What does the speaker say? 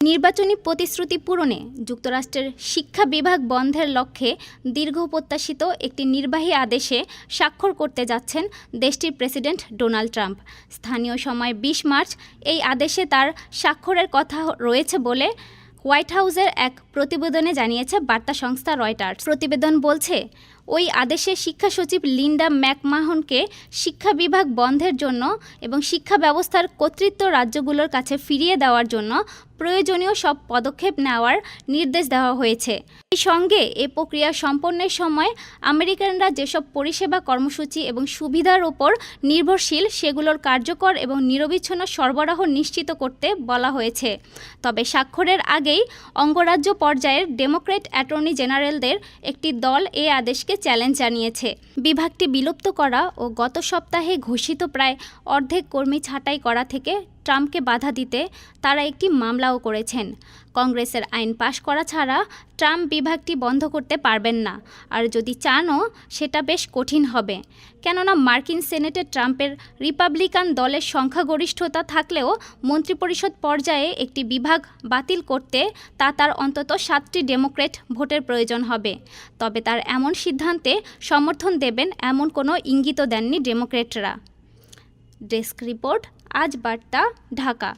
নির্বাচনী প্রতিশ্রুতি পূরণে যুক্তরাষ্ট্রের শিক্ষা বিভাগ বন্ধের লক্ষ্যে দীর্ঘ প্রত্যাশিত একটি নির্বাহী আদেশে স্বাক্ষর করতে যাচ্ছেন দেশটির প্রেসিডেন্ট ডোনাল্ড ট্রাম্প। স্থানীয় সময় বিশ মার্চ, এই আদেশে তার স্বাক্ষরের কথা রয়েছে বলে হোয়াইট হাউসের এক প্রতিবেদনে জানিয়েছে বার্তা সংস্থা রয়টার্স। প্রতিবেদন বলছে ওই আদেশে শিক্ষা সচিব লিন্ডা ম্যাকমাহনকে শিক্ষা বিভাগ বন্ধের জন্য এবং শিক্ষা ব্যবস্থার কর্তৃত্ব রাজ্যগুলোর কাছে ফিরিয়ে দেওয়ার জন্য প্রয়োজনীয় সব পদক্ষেপ নেওয়ার নির্দেশ দেওয়া হয়েছে। এই সঙ্গে এ প্রক্রিয়া সম্পন্নের সময় আমেরিকানরা যেসব পরিষেবা কর্মসূচি এবং সুবিধার ওপর নির্ভরশীল সেগুলোর কার্যকর এবং নিরবিচ্ছিন্ন সরবরাহ নিশ্চিত করতে বলা হয়েছে। তবে স্বাক্ষরের আগেই অঙ্গরাজ্য পর্যায়ের ডেমোক্রেট অ্যাটর্নি জেনারেলদের একটি দল এ আদেশকে চ্যালেঞ্জ জানিয়েছে। বিভাগটি বিলুপ্ত করা ও গত সপ্তাহে ঘোষিত প্রায় অর্ধেক কর্মী ছাঁটাই করা থেকে ট্রাম্পকে বাধা দিতে তারা একটি মামলাও করেছেন। কংগ্রেসের আইন পাশ করা ছাড়া ট্রাম্প বিভাগটি বন্ধ করতে পারবেন না। আর যদি চানও, সেটা বেশ কঠিন হবে। কেননা মার্কিন সেনেটে ট্রাম্পের রিপাবলিকান দলের সংখ্যাগরিষ্ঠতা থাকলেও মন্ত্রিপরিষদ পর্যায়ে একটি বিভাগ বাতিল করতে তা তার অন্তত সাতটি ডেমোক্রেট ভোটের প্রয়োজন হবে। তবে তার এমন সিদ্ধান্তে সমর্থন দেবেন এমন কোনো ইঙ্গিতও দেননি ডেমোক্রেটরা। ডেস্ক রিপোর্ট আজ বার্তা ঢাকা